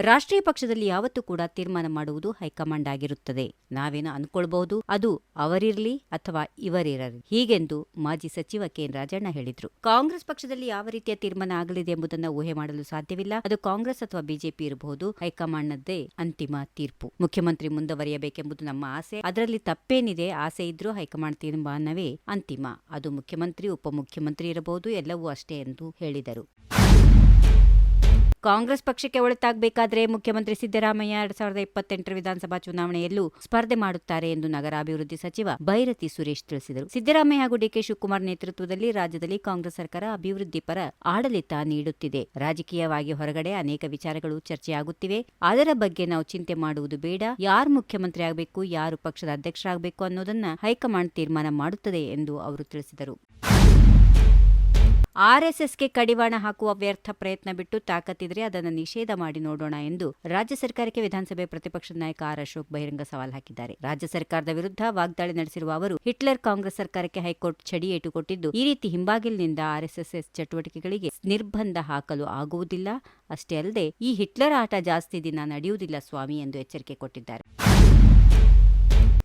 ರಾಷ್ಟ್ರೀಯ ಪಕ್ಷದಲ್ಲಿ ಯಾವತ್ತೂ ಕೂಡ ತೀರ್ಮಾನ ಮಾಡುವುದು ಹೈಕಮಾಂಡ್ ಆಗಿರುತ್ತದೆ. ನಾವೇನು ಅನ್ಕೊಳ್ಬಹುದು? ಅದು ಅವರಿರಲಿ ಅಥವಾ ಇವರಿರಲಿ. ಹೀಗೆಂದು ಮಾಜಿ ಸಚಿವ ಕೆ. ರಾಜಣ್ಣ ಹೇಳಿದ್ರು. ಕಾಂಗ್ರೆಸ್ ಪಕ್ಷದಲ್ಲಿ ಯಾವ ರೀತಿಯ ತೀರ್ಮಾನ ಆಗಲಿದೆ ಎಂಬುದನ್ನು ಊಹೆ ಮಾಡಲು ಸಾಧ್ಯವಿಲ್ಲ. ಅದು ಕಾಂಗ್ರೆಸ್ ಅಥವಾ ಬಿಜೆಪಿ ಇರಬಹುದು. ಹೈಕಮಾಂಡ್ನದ್ದೇ ಅಂತಿಮ ತೀರ್ಪು. ಮುಖ್ಯಮಂತ್ರಿ ಮುಂದುವರಿಯಬೇಕೆಂಬುದು ನಮ್ಮ ಆಸೆ. ಅದರಲ್ಲಿ ತಪ್ಪೇನಿದೆ? ಆಸೆ ಇದ್ರೂ ಹೈಕಮಾಂಡ್ ತೀರ್ಮಾನವೇ ಅಂತಿಮ. ಅದು ಮುಖ್ಯಮಂತ್ರಿ, ಉಪಮುಖ್ಯಮಂತ್ರಿ ಇರಬಹುದು. ಎಲ್ಲವೂ ಅಷ್ಟೇ ಎಂದು ಹೇಳಿದರು. ಕಾಂಗ್ರೆಸ್ ಪಕ್ಷಕ್ಕೆ ಒಳಿತಾಗಬೇಕಾದ್ರೆ ಮುಖ್ಯಮಂತ್ರಿ ಸಿದ್ದರಾಮಯ್ಯ ಎರಡ್ ಸಾವಿರದ ಇಪ್ಪತ್ತೆಂಟರ ವಿಧಾನಸಭಾ ಚುನಾವಣೆಯಲ್ಲೂ ಸ್ಪರ್ಧೆ ಮಾಡುತ್ತಾರೆ ಎಂದು ನಗರಾಭಿವೃದ್ಧಿ ಸಚಿವ ಭೈರತಿ ಸುರೇಶ್ ತಿಳಿಸಿದರು. ಸಿದ್ದರಾಮಯ್ಯ ಹಾಗೂ ಡಿಕೆ ಶಿವಕುಮಾರ್ ನೇತೃತ್ವದಲ್ಲಿ ರಾಜ್ಯದಲ್ಲಿ ಕಾಂಗ್ರೆಸ್ ಸರ್ಕಾರ ಅಭಿವೃದ್ಧಿ ಪರ ಆಡಳಿತ ನೀಡುತ್ತಿದೆ. ರಾಜಕೀಯವಾಗಿ ಹೊರಗಡೆ ಅನೇಕ ವಿಚಾರಗಳು ಚರ್ಚೆಯಾಗುತ್ತಿವೆ. ಅದರ ಬಗ್ಗೆ ನಾವು ಚಿಂತೆ ಮಾಡುವುದು ಬೇಡ. ಯಾರು ಮುಖ್ಯಮಂತ್ರಿ ಆಗಬೇಕು, ಯಾರು ಪಕ್ಷದ ಅಧ್ಯಕ್ಷರಾಗಬೇಕು ಅನ್ನೋದನ್ನ ಹೈಕಮಾಂಡ್ ತೀರ್ಮಾನ ಮಾಡುತ್ತದೆ ಎಂದು ಅವರು ತಿಳಿಸಿದರು. ಆರ್ಎಸ್ಎಸ್ಗೆ ಕಡಿವಾಣ ಹಾಕುವ ವ್ಯರ್ಥ ಪ್ರಯತ್ನ ಬಿಟ್ಟು ತಾಕತ್ತಿದ್ರೆ ಅದನ್ನು ನಿಷೇಧ ಮಾಡಿ ನೋಡೋಣ ಎಂದು ರಾಜ್ಯ ಸರ್ಕಾರಕ್ಕೆ ವಿಧಾನಸಭೆ ಪ್ರತಿಪಕ್ಷದ ನಾಯಕ ಆರ್ ಅಶೋಕ್ ಬಹಿರಂಗ ಸವಾಲ್ ಹಾಕಿದ್ದಾರೆ. ರಾಜ್ಯ ಸರ್ಕಾರದ ವಿರುದ್ಧ ವಾಗ್ದಾಳಿ ನಡೆಸಿರುವ ಅವರು, ಹಿಟ್ಲರ್ ಕಾಂಗ್ರೆಸ್ ಸರ್ಕಾರಕ್ಕೆ ಹೈಕೋರ್ಟ್ ಚಡಿಯೇಟು ಕೊಟ್ಟಿದ್ದು ಈ ರೀತಿ ಹಿಂಬಾಗಿಲಿನಿಂದ ಆರ್ಎಸ್ಎಸ್ ಚಟುವಟಿಕೆಗಳಿಗೆ ನಿರ್ಬಂಧ ಹಾಕಲು ಆಗುವುದಿಲ್ಲ. ಅಷ್ಟೇ ಅಲ್ಲದೆ, ಈ ಹಿಟ್ಲರ್ ಆಟ ಜಾಸ್ತಿ ದಿನ ನಡೆಯುವುದಿಲ್ಲ ಸ್ವಾಮಿ ಎಂದು ಎಚ್ಚರಿಕೆ ಕೊಟ್ಟಿದ್ದಾರೆ.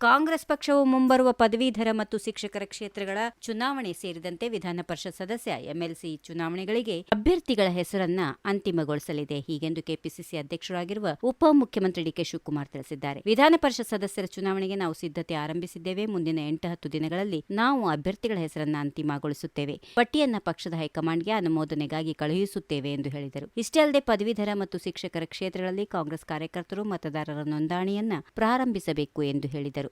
ಕಾಂಗ್ರೆಸ್ ಪಕ್ಷವು ಮುಂಬರುವ ಪದವೀಧರ ಮತ್ತು ಶಿಕ್ಷಕರ ಕ್ಷೇತ್ರಗಳ ಚುನಾವಣೆ ಸೇರಿದಂತೆ ವಿಧಾನ ಪರಿಷತ್ ಸದಸ್ಯ ಎಂಎಲ್ಸಿ ಚುನಾವಣೆಗಳಿಗೆ ಅಭ್ಯರ್ಥಿಗಳ ಹೆಸರನ್ನ ಅಂತಿಮಗೊಳಿಸಲಿದೆ. ಹೀಗೆಂದು ಕೆಪಿಸಿಸಿ ಅಧ್ಯಕ್ಷರಾಗಿರುವ ಉಪಮುಖ್ಯಮಂತ್ರಿ ಡಿಕೆ ಶಿವಕುಮಾರ್ ತಿಳಿಸಿದ್ದಾರೆ. ವಿಧಾನ ಪರಿಷತ್ ಸದಸ್ಯರ ಚುನಾವಣೆಗೆ ನಾವು ಸಿದ್ಧತೆ ಆರಂಭಿಸಿದ್ದೇವೆ. ಮುಂದಿನ ಎಂಟು ಹತ್ತು ದಿನಗಳಲ್ಲಿ ನಾವು ಅಭ್ಯರ್ಥಿಗಳ ಹೆಸರನ್ನ ಅಂತಿಮಗೊಳಿಸುತ್ತೇವೆ. ಪಟ್ಟಿಯನ್ನ ಪಕ್ಷದ ಹೈಕಮಾಂಡ್ಗೆ ಅನುಮೋದನೆಗಾಗಿ ಕಳುಹಿಸುತ್ತೇವೆ ಎಂದು ಹೇಳಿದರು. ಇಷ್ಟೇ ಅಲ್ಲದೆ ಪದವೀಧರ ಮತ್ತು ಶಿಕ್ಷಕರ ಕ್ಷೇತ್ರಗಳಲ್ಲಿ ಕಾಂಗ್ರೆಸ್ ಕಾರ್ಯಕರ್ತರು, ಮತದಾರರ ನೋಂದಣಿಯನ್ನ ಪ್ರಾರಂಭಿಸಬೇಕು ಎಂದು ಹೇಳಿದರು.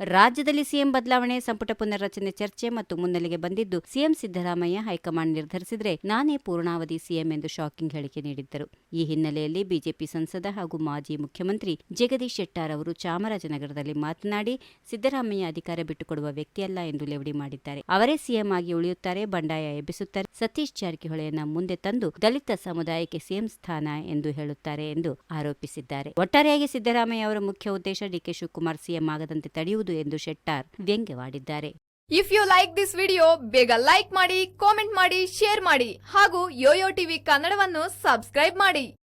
ರಾಜ್ಯದಲ್ಲಿ ಸಿಎಂ ಬದಲಾವಣೆ, ಸಂಪುಟ ಪುನರ್ರಚನೆ ಚರ್ಚೆ ಮತ್ತು ಮುನ್ನೆಲೆಗೆ ಬಂದಿದ್ದು ಸಿಎಂ ಸಿದ್ದರಾಮಯ್ಯ ಹೈಕಮಾಂಡ್ ನಿರ್ಧರಿಸಿದರೆ ನಾನೇ ಪೂರ್ಣಾವಧಿ ಸಿಎಂ ಎಂದು ಶಾಕಿಂಗ್ ಹೇಳಿಕೆ ನೀಡಿದ್ದರು. ಈ ಹಿನ್ನೆಲೆಯಲ್ಲಿ ಬಿಜೆಪಿ ಸಂಸದ ಹಾಗೂ ಮಾಜಿ ಮುಖ್ಯಮಂತ್ರಿ ಜಗದೀಶ್ ಶೆಟ್ಟಾರ್ ಅವರು ಚಾಮರಾಜನಗರದಲ್ಲಿ ಮಾತನಾಡಿ, ಸಿದ್ದರಾಮಯ್ಯ ಅಧಿಕಾರ ಬಿಟ್ಟುಕೊಡುವ ವ್ಯಕ್ತಿಯಲ್ಲ ಎಂದು ಲೇವಡಿ ಮಾಡಿದ್ದಾರೆ. ಅವರೇ ಸಿಎಂ ಆಗಿ ಉಳಿಯುತ್ತಾರೆ, ಬಂಡಾಯ ಎಬ್ಬಿಸುತ್ತಾರೆ. ಸತೀಶ್ ಜಾರಕಿಹೊಳಿಯನ್ನ ಮುಂದೆ ತಂದು ದಲಿತ ಸಮುದಾಯಕ್ಕೆ ಸಿಎಂ ಸ್ಥಾನ ಎಂದು ಹೇಳುತ್ತಾರೆ ಎಂದು ಆರೋಪಿಸಿದ್ದಾರೆ. ಒಟ್ಟಾರೆಯಾಗಿ ಸಿದ್ದರಾಮಯ್ಯ ಅವರ ಮುಖ್ಯ ಉದ್ದೇಶ ಡಿಕೆ ಶಿವಕುಮಾರ್ ಸಿಎಂ ಆಗದಂತೆ ತಡೆಯುವುದು ಎಂದು Shettar ವ್ಯಂಗ್ಯವಾಡಿದ್ದಾರೆ. If you like this video ಬೇಗ ಲೈಕ್ ಮಾಡಿ ಕಾಮೆಂಟ್ ಮಾಡಿ ಶೇರ್ ಮಾಡಿ ಹಾಗೂ ಯೋಯೋ ಟಿವಿ ಕನ್ನಡವನ್ನು ಸಬ್ಸ್ಕ್ರೈಬ್ ಮಾಡಿ.